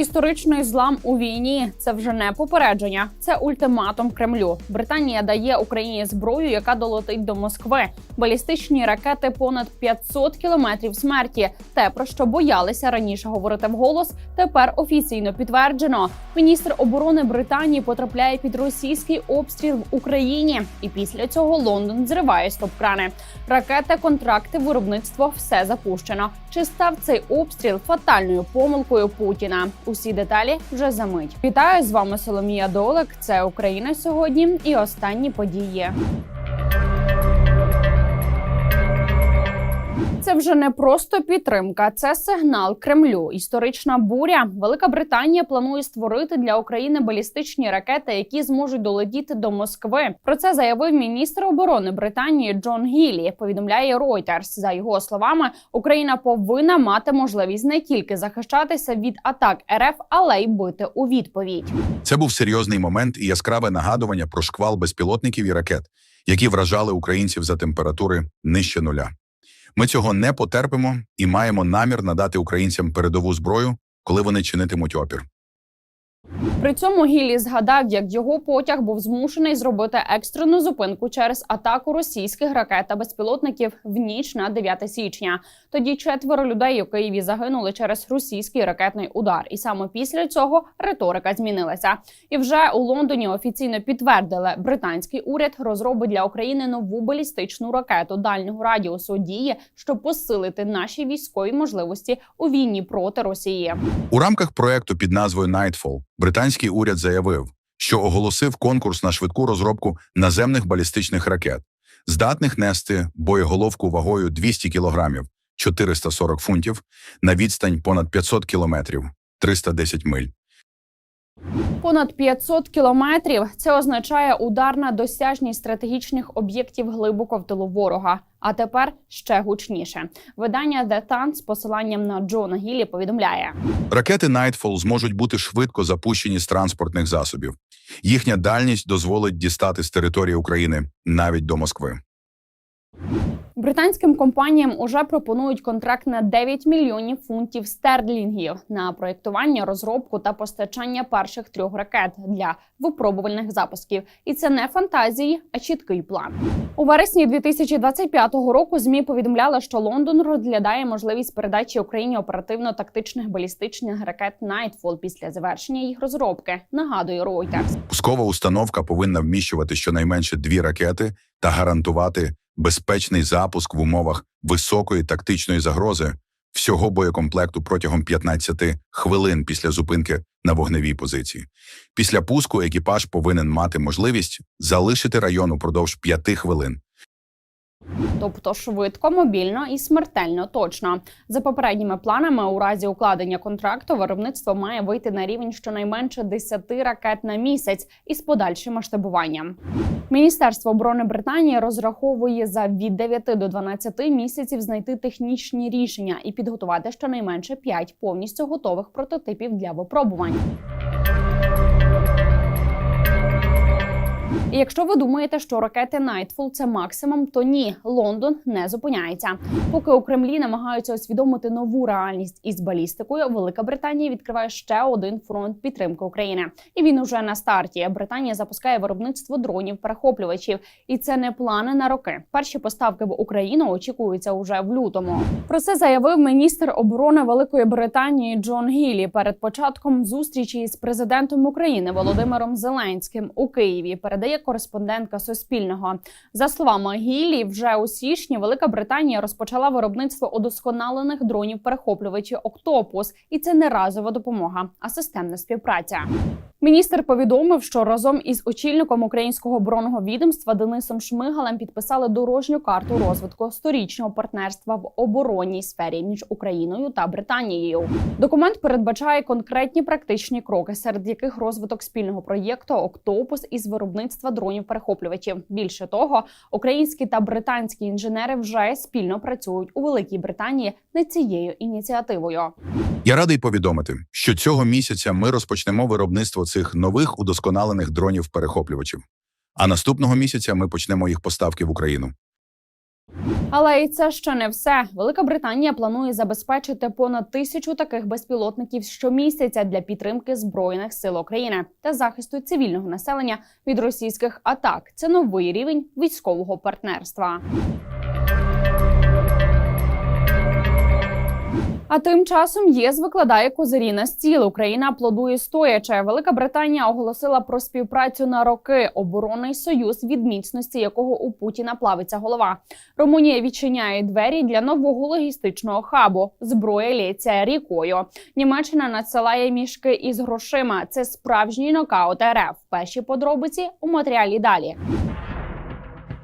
Історичний злам у війні це вже не попередження, це ультиматум Кремлю. Британія дає Україні зброю, яка долетить до Москви. Балістичні ракети понад 500 кілометрів смерті. Те про що боялися раніше говорити вголос, тепер офіційно підтверджено. Міністр оборони Британії потрапляє під російський обстріл в Україні, і після цього Лондон зриває стоп-крани. Ракети, контракти, виробництво все запущено. Чи став цей обстріл фатальною помилкою Путіна? Усі деталі вже за мить. Вітаю з вами Соломія Долик. Це Україна сьогодні і останні події. Вже не просто підтримка, це сигнал Кремлю. Історична буря. Велика Британія планує створити для України балістичні ракети, які зможуть долетіти до Москви. Про це заявив міністр оборони Британії Джон Гіллі. Повідомляє Reuters. За його словами, Україна повинна мати можливість не тільки захищатися від атак РФ, але й бити у відповідь. Це був серйозний момент і яскраве нагадування про шквал безпілотників і ракет, які вражали українців за температури нижче нуля. Ми цього не потерпимо і маємо намір надати українцям передову зброю, коли вони чинитимуть опір. При цьому Гіллі згадав, як його потяг був змушений зробити екстрену зупинку через атаку російських ракет та безпілотників в ніч на 9 січня. Тоді четверо людей у Києві загинули через російський ракетний удар. І саме після цього риторика змінилася. І вже у Лондоні офіційно підтвердили, британський уряд розробить для України нову балістичну ракету дальнього радіусу дії, щоб посилити наші військові можливості у війні проти Росії. У рамках проекту під назвою Nightfall британський уряд заявив, що оголосив конкурс на швидку розробку наземних балістичних ракет, здатних нести боєголовку вагою 200 кілограмів 440 фунтів на відстань понад 500 кілометрів 310 миль. Понад 500 кілометрів це означає удар на досяжність стратегічних об'єктів глибоко в тилу ворога. А тепер ще гучніше. Видання The Sun з посиланням на Джона Гіллі повідомляє: Ракети Nightfall зможуть бути швидко запущені з транспортних засобів. Їхня дальність дозволить дістати з території України навіть до Москви. Британським компаніям уже пропонують контракт на 9 мільйонів фунтів стерлінгів на проєктування, розробку та постачання перших трьох ракет для випробувальних запусків. І це не фантазії, а чіткий план. У вересні 2025 року змі повідомляли, що Лондон розглядає можливість передачі Україні оперативно-тактичних балістичних ракет Nightfall після завершення їх розробки. Нагадує Reuters. Пускова установка повинна вміщувати щонайменше дві ракети та гарантувати безпечний запуск в умовах високої тактичної загрози всього боєкомплекту протягом 15 хвилин після зупинки на вогневій позиції. Після пуску екіпаж повинен мати можливість залишити район упродовж 5 хвилин. Тобто швидко, мобільно і смертельно точно. За попередніми планами, у разі укладення контракту виробництво має вийти на рівень щонайменше 10 ракет на місяць із подальшим масштабуванням. Міністерство оборони Британії розраховує за від 9 до 12 місяців знайти технічні рішення і підготувати щонайменше 5 повністю готових прототипів для випробувань. І якщо ви думаєте, що ракети Nightfall – це максимум, то ні, Лондон не зупиняється. Поки у Кремлі намагаються усвідомити нову реальність із балістикою, Велика Британія відкриває ще один фронт підтримки України, і він уже на старті. Британія запускає виробництво дронів перехоплювачів, і це не плани на роки. Перші поставки в Україну очікуються уже в лютому. Про це заявив міністр оборони Великої Британії Джон Гіллі перед початком зустрічі з президентом України Володимиром Зеленським у Києві. Передає кореспондентка Суспільного. За словами Гілі, вже у січні Велика Британія розпочала виробництво удосконалених дронів перехоплювачів Октопус, і це не разова допомога, а системна співпраця. Міністр повідомив, що разом із очільником українського оборонного відомства Денисом Шмигалем підписали дорожню карту розвитку сторічного партнерства в оборонній сфері між Україною та Британією. Документ передбачає конкретні практичні кроки, серед яких розвиток спільного проєкту Октопус із виробництва дронів перехоплювачів. Більше того, українські та британські інженери вже спільно працюють у Великій Британії над цією ініціативою. Я радий повідомити, що цього місяця ми розпочнемо виробництво цих нових удосконалених дронів перехоплювачів. А наступного місяця ми почнемо їх поставки в Україну. Але і це ще не все. Велика Британія планує забезпечити понад тисячу таких безпілотників щомісяця для підтримки збройних сил України та захисту цивільного населення від російських атак. Це новий рівень військового партнерства. А тим часом ЄС викладає козирі на стіл. Україна аплодує стоячи. Велика Британія оголосила про співпрацю на роки. Оборонний союз, від міцності якого у Путіна плавиться голова. Румунія відчиняє двері для нового логістичного хабу. Зброя лється рікою. Німеччина надсилає мішки із грошима. Це справжній нокаут РФ. Перші подробиці у матеріалі далі.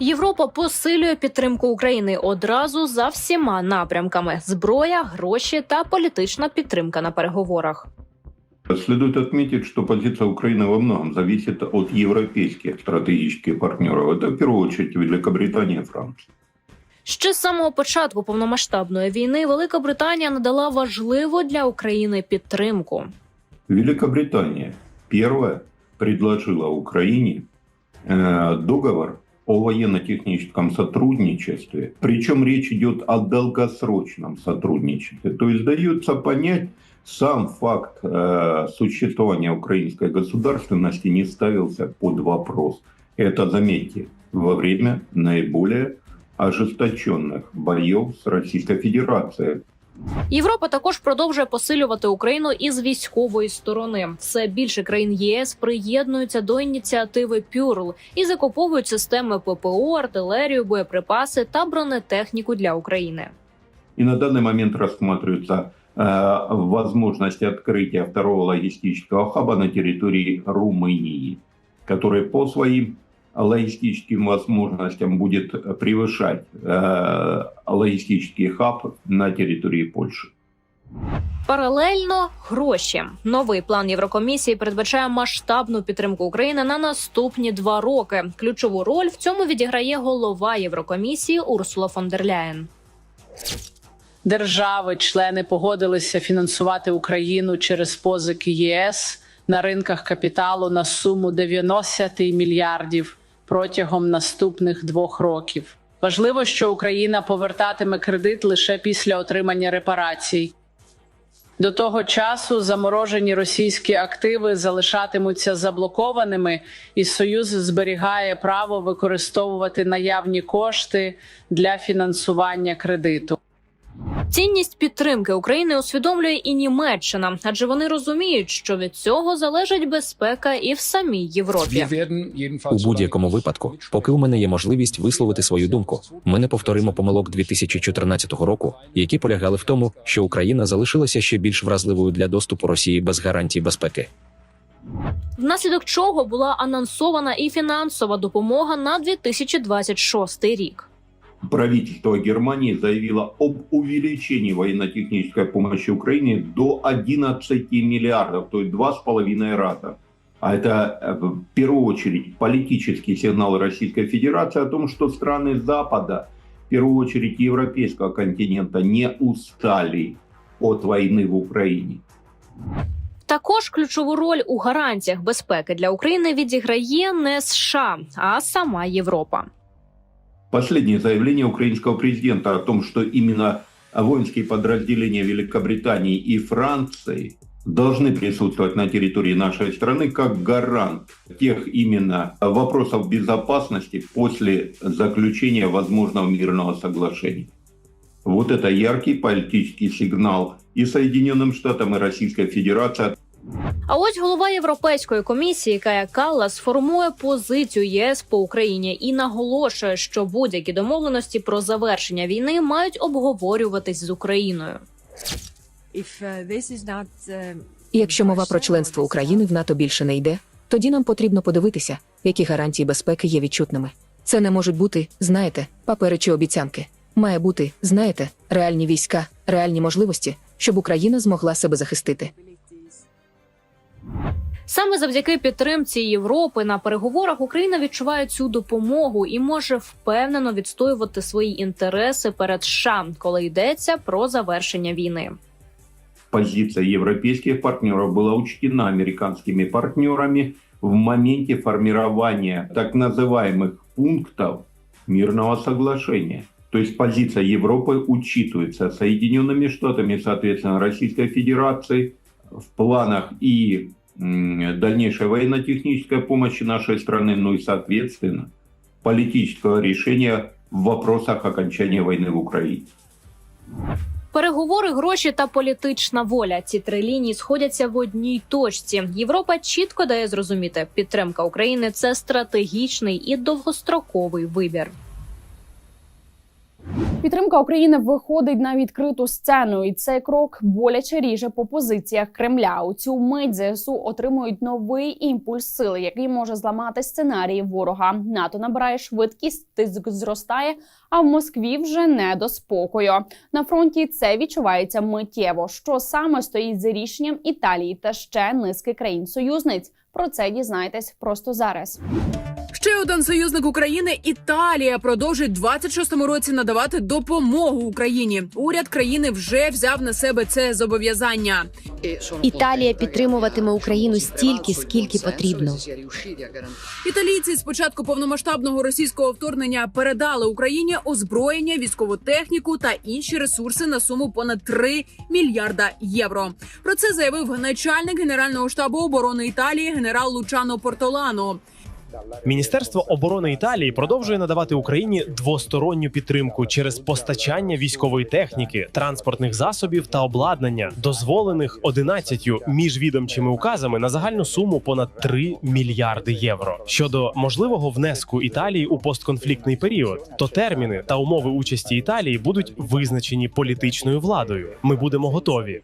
Європа посилює підтримку України одразу за всіма напрямками: зброя, гроші та політична підтримка на переговорах. Следует отметить, что позиция Украины во многом зависит от европейских стратегических партнеров. Это в первую очередь Великобритания и Франция. Ще з самого початку повномасштабної війни Велика Британія надала важливу для України підтримку. Великобритания первая предложила Украине э, договор о военно-техническом сотрудничестве. Причем речь идет о долгосрочном сотрудничестве. То есть дается понять, сам факт э, существования украинской государственности не ставился под вопрос. Это, заметьте, во время наиболее ожесточенных боев с Российской Федерацией. Європа також продовжує посилювати Україну із військової сторони. Все більше країн ЄС приєднуються до ініціативи Пюрл і закуповують системи ППО, артилерію, боєприпаси та бронетехніку для України. И на данный момент рассматривается э, возможность открытия второго логистического хаба на территории Румынии, который по своим логистическим возможностям будет превышать э, логистический хаб на территории Польши. Паралельно гроші. Новий план Єврокомісії передбачає масштабну підтримку України на наступні два роки. Ключову роль в цьому відіграє голова Єврокомісії Урсула фон дер Ляєн. держави-члени погодилися фінансувати Україну через позики ЄС на ринках капіталу на суму 90 мільярдів протягом наступних двох років. Важливо, що Україна повертатиме кредит лише після отримання репарацій. До того часу заморожені російські активи залишатимуться заблокованими, і Союз зберігає право використовувати наявні кошти для фінансування кредиту. Цінність підтримки України усвідомлює і Німеччина, адже вони розуміють, що від цього залежить безпека і в самій Європі. У будь-якому випадку, поки у мене є можливість висловити свою думку, ми не повторимо помилок 2014 року, які полягали в тому, що Україна залишилася ще більш вразливою для доступу Росії без гарантій безпеки. Внаслідок чого була анонсована і фінансова допомога на 2026 рік Правительство Германии заявило об увеличении военно-технической помощи Украине до 11 миллиардов, то есть два с половиной раза. А это э, в первую очередь политический сигнал Российской Федерации о том, что страны Запада, в первую очередь европейского континента, не устали от войны в Украине. Також ключову роль у гарантіях безпеки для України відіграє не США, а сама Європа. Последнее заявление украинского президента о том, что именно воинские подразделения Великобритании и Франции должны присутствовать на территории нашей страны как гарант тех именно вопросов безопасности после заключения возможного мирного соглашения. Вот это яркий политический сигнал и Соединенным Штатам, и Российской Федерации А ось голова Європейської комісії Кая Каллас формує позицію єС по Україні і наголошує, що будь-які домовленості про завершення війни мають обговорюватись з Україною. І якщо мова про членство України в НАТО більше не йде, тоді нам потрібно подивитися, які гарантії безпеки є відчутними. Це не можуть бути, знаєте, папери чи обіцянки. Має бути, знаєте, реальні війська, реальні можливості, щоб Україна змогла себе захистити. Саме завдяки підтримці Європи на переговорах Україна відчуває цю допомогу і може впевнено відстоювати свої інтереси перед США, коли йдеться про завершення війни. позиция европейских партнеров была учтена американскими партнерами в моменте формирования так называемых пунктов мирного соглашения. То есть позиция Европы учитывается Соединенными Штатами, соответственно, Российской Федерацией в планах и дальнейшей военно-технической помощи нашей страны, ну и, соответственно, политического решения в вопросах окончания войны в Украине. Переговори, гроші та політична воля. Ці три лінії сходяться в одній точці. Європа чітко дає зрозуміти, підтримка України це стратегічний і довгостроковий вибір. Підтримка України виходить на відкриту сцену, і цей крок боляче ріже по позиціях Кремля. У цю мить ЗСУ отримують новий імпульс сили, який може зламати сценарії ворога. НАТО набирає швидкість, тиск зростає. А в Москві вже не до спокою. На фронті це відчувається миттєво. Що саме стоїть за рішенням Італії та ще низки країн-союзниць? Про це дізнаєтесь просто зараз. Один союзник України Італія продовжить 26-му році надавати допомогу Україні. Уряд країни вже взяв на себе це зобов'язання. Італія підтримуватиме Україну стільки, скільки потрібно. Італійці з початку повномасштабного російського вторгнення передали Україні озброєння, військову техніку та інші ресурси на суму понад 3 мільярда євро. Про це заявив начальник генерального штабу оборони Італії генерал Лучано Портолано. Міністерство оборони Італії продовжує надавати Україні двосторонню підтримку через постачання військової техніки, транспортних засобів та обладнання, дозволених 11 міжвідомчими указами на загальну суму понад 3 мільярди євро. Щодо можливого внеску Італії у постконфліктний період, то терміни та умови участі Італії будуть визначені політичною владою. Ми будемо готові.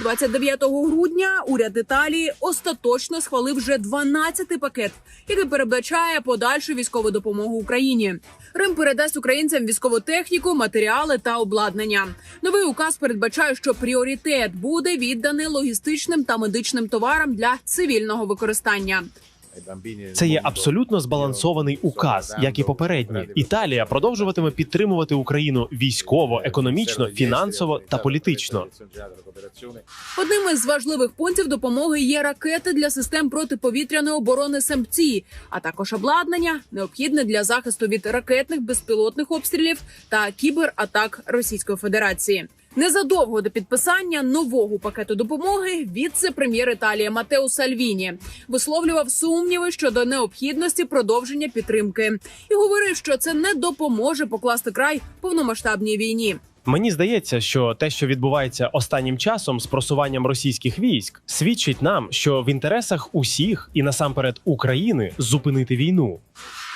29 грудня уряд Італії остаточно схвалив вже 12-й пакет, який передбачає подальшу військову допомогу Україні. Рим передасть українцям військову техніку, матеріали та обладнання. Новий указ передбачає, що пріоритет буде відданий логістичним та медичним товарам для цивільного використання. Це є абсолютно збалансований указ, як і попередні. Італія продовжуватиме підтримувати Україну військово, економічно, фінансово та політично. Одним із важливих пунктів допомоги є ракети для систем протиповітряної оборони СМЦ, а також обладнання, необхідне для захисту від ракетних безпілотних обстрілів та кібератак Російської Федерації. Незадовго до підписання нового пакету допомоги віце-прем'єр Італії Матео Сальвіні висловлював сумніви щодо необхідності продовження підтримки і говорив, що це не допоможе покласти край повномасштабній війні. Мені здається, що те, що відбувається останнім часом з просуванням російських військ, свідчить нам, що в інтересах усіх і насамперед України зупинити війну.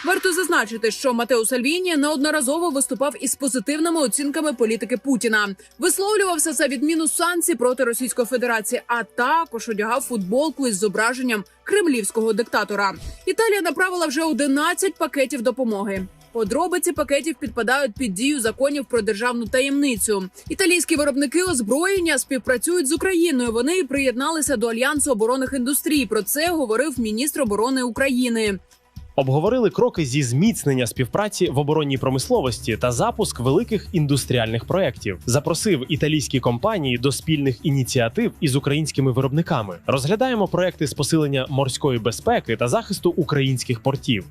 Варто зазначити, що Матео Сальвіні неодноразово виступав із позитивними оцінками політики Путіна, висловлювався за відміну санкцій проти Російської Федерації, а також одягав футболку із зображенням кремлівського диктатора. Італія направила вже 11 пакетів допомоги. Подробиці пакетів підпадають під дію законів про державну таємницю. Італійські виробники озброєння співпрацюють з Україною. Вони приєдналися до альянсу оборонних індустрій. Про це говорив міністр оборони України. Обговорили кроки зі зміцнення співпраці в оборонній промисловості та запуск великих індустріальних проєктів. Запросив італійські компанії до спільних ініціатив із українськими виробниками. Розглядаємо проекти з посилення морської безпеки та захисту українських портів.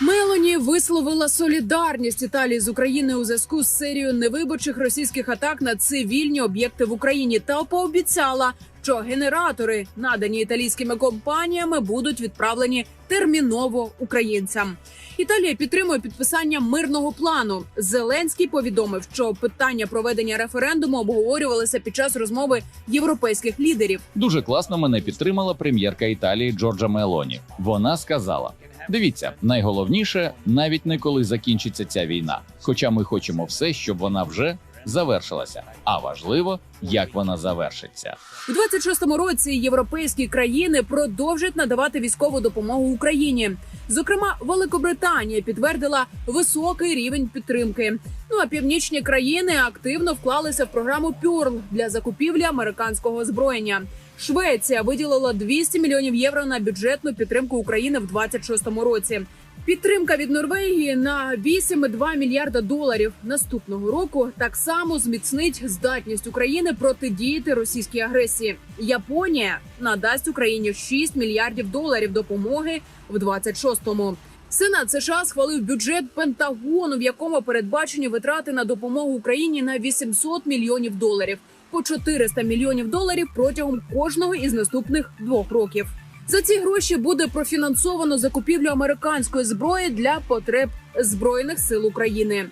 Мелоні висловила солідарність Італії з Україною у зв'язку з серією невиборчих російських атак на цивільні об'єкти в Україні та пообіцяла, що генератори, надані італійськими компаніями, будуть відправлені терміново українцям. Італія підтримує підписання мирного плану. Зеленський повідомив, що питання проведення референдуму обговорювалися під час розмови європейських лідерів. Дуже класно мене підтримала прем'єрка Італії Джорджа Мелоні. Вона сказала: дивіться, найголовніше навіть не коли закінчиться ця війна. Хоча ми хочемо все, щоб вона вже завершилася. А важливо, як вона завершиться. У 26-му році європейські країни продовжать надавати військову допомогу Україні. Зокрема, Великобританія підтвердила високий рівень підтримки. Ну а північні країни активно вклалися в програму Пюрл для закупівлі американського озброєння. Швеція виділила 200 мільйонів євро на бюджетну підтримку України в 26-му році. Підтримка від Норвегії на 8,2 мільярда доларів наступного року так само зміцнить здатність України протидіяти російській агресії. Японія надасть Україні 6 мільярдів доларів допомоги в 26-му. Сенат США схвалив бюджет Пентагону, в якому передбачені витрати на допомогу Україні на 800 мільйонів доларів, по 400 мільйонів доларів протягом кожного із наступних двох років. За ці гроші буде профінансовано закупівлю американської зброї для потреб збройних сил України.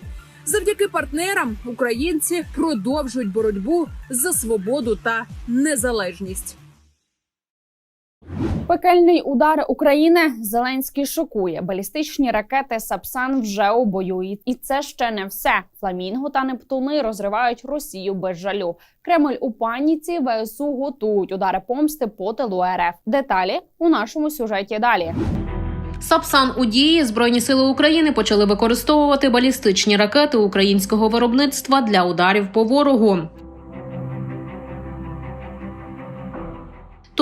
Завдяки партнерам українці продовжують боротьбу за свободу та незалежність. Пекельний удар України Зеленський шокує. Балістичні ракети Сапсан вже у бою. І- це ще не все. Фламінго та Нептуни розривають Росію без жалю. Кремль у паніці ВСУ готують удари помсти по тилу РФ. Деталі у нашому сюжеті далі. Сапсан у дії Збройні сили України почали використовувати балістичні ракети українського виробництва для ударів по ворогу.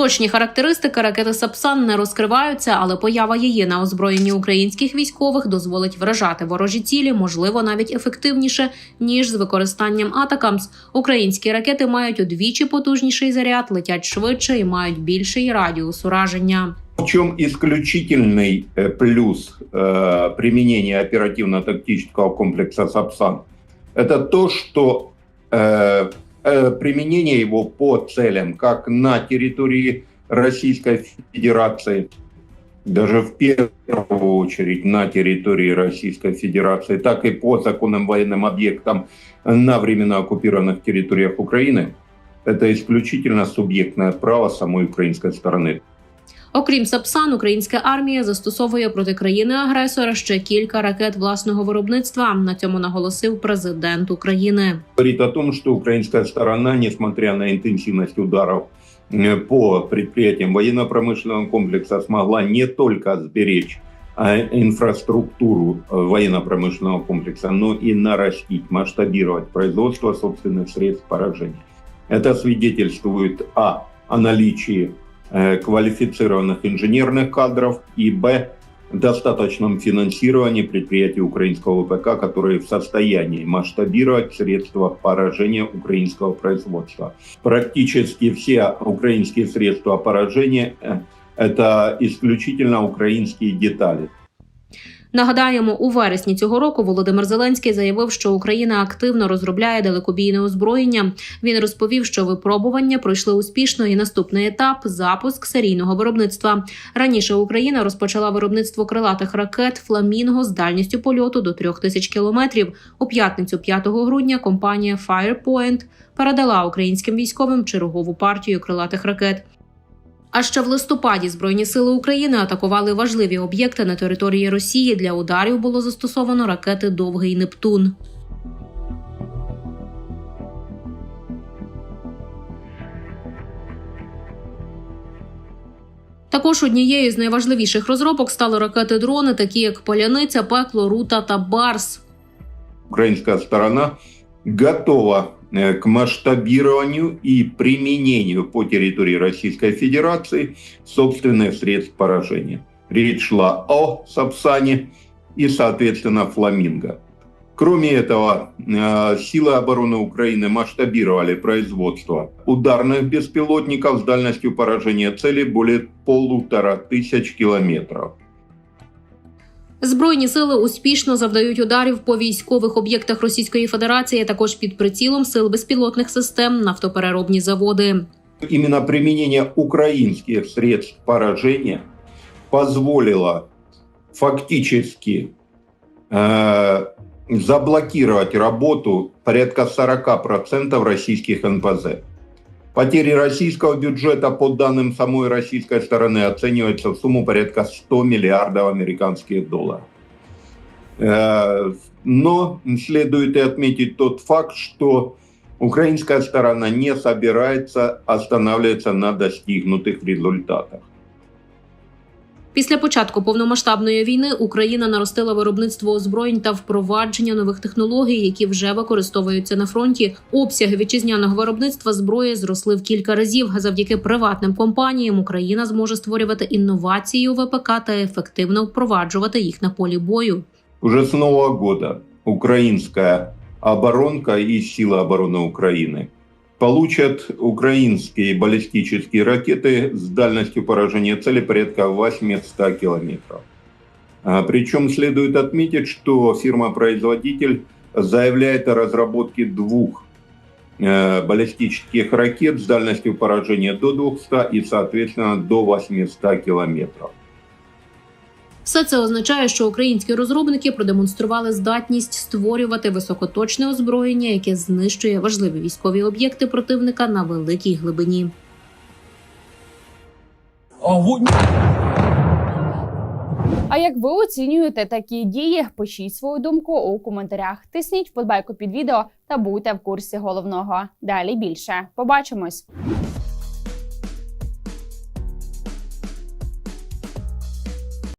Точні характеристики ракети Сапсан не розкриваються, але поява її на озброєнні українських військових дозволить вражати ворожі цілі, можливо, навіть ефективніше ніж з використанням атакамс. Українські ракети мають удвічі потужніший заряд, летять швидше і мають більший радіус ураження. В чем исключительный э, плюс э, применения оперативно-тактического комплекса «Сапсан»? Это то, что э, э, применение его по целям как на территории Российской Федерации, даже в первую очередь на территории Российской Федерации, так и по законным военным объектам на временно оккупированных территориях Украины, это исключительно субъектное право самой украинской стороны. Окрім Сапсан, українська армія застосовує проти країни-агресора ще кілька ракет власного виробництва. На цьому наголосив президент України. говорит о том, что украинская сторона, несмотря на интенсивность ударов э, по предприятиям военно-промышленного комплекса, смогла не только сберечь а, инфраструктуру э, военно-промышленного комплекса, но и нарастить, масштабировать производство собственных средств поражения. Это свидетельствует а, о наличии э, квалифицированных инженерных кадров и б, достаточном финансировании предприятий украинского ВПК, которые в состоянии масштабировать средства поражения украинского производства. Практически все украинские средства поражения э, это исключительно украинские детали. Нагадаємо, у вересні цього року Володимир Зеленський заявив, що Україна активно розробляє далекобійне озброєння. Він розповів, що випробування пройшли успішно, і наступний етап запуск серійного виробництва. Раніше Україна розпочала виробництво крилатих ракет Фламінго з дальністю польоту до 3000 кілометрів. У п'ятницю, 5 грудня, компанія Firepoint передала українським військовим чергову партію крилатих ракет. А ще в листопаді Збройні сили України атакували важливі об'єкти на території Росії. Для ударів було застосовано ракети Довгий Нептун. Також однією з найважливіших розробок стали ракети-дрони, такі як Поляниця, Пекло, Рута та Барс. Украинская сторона готова к масштабированию и применению по территории Российской Федерации собственных средств поражения. Речь шла о Сапсане и, соответственно, Фламинго. Кроме этого, э, силы обороны Украины масштабировали производство ударных беспилотников с дальностью поражения цели более полутора тысяч километров. Збройні сили успішно завдають ударів по військових об'єктах Російської Федерації, також під прицілом сил безпілотних систем, нафтопереробні заводи. Именно применение украинских средств поражения позволило фактически э, работу порядка 40% российских НПЗ. Потери российского бюджета, по данным самой российской стороны, оцениваются в сумму порядка 100 миллиардов американских долларов. Э, Но следует и отметить тот факт, что украинская сторона не собирается останавливаться на достигнутых результатах. Після початку повномасштабної війни Україна наростила виробництво озброєнь та впровадження нових технологій, які вже використовуються на фронті. Обсяги вітчизняного виробництва зброї зросли в кілька разів. Завдяки приватним компаніям Україна зможе створювати інновації у ВПК та ефективно впроваджувати їх на полі бою. Уже с Нового года украинская оборонка и силы обороны Украины Получат украинские баллистические ракеты с дальностью поражения цели порядка 800 километров. А, Причем следует отметить, что фирма-производитель заявляет о разработке двух э, баллистических ракет с дальностью поражения до 200 и, соответственно, до 800 километров. Все це означає, що українські розробники продемонстрували здатність створювати високоточне озброєння, яке знищує важливі військові об'єкти противника на великій глибині. А як ви оцінюєте такі дії? Пишіть свою думку у коментарях. Тисніть вподобайку під відео та будьте в курсі головного. Далі більше. Побачимось.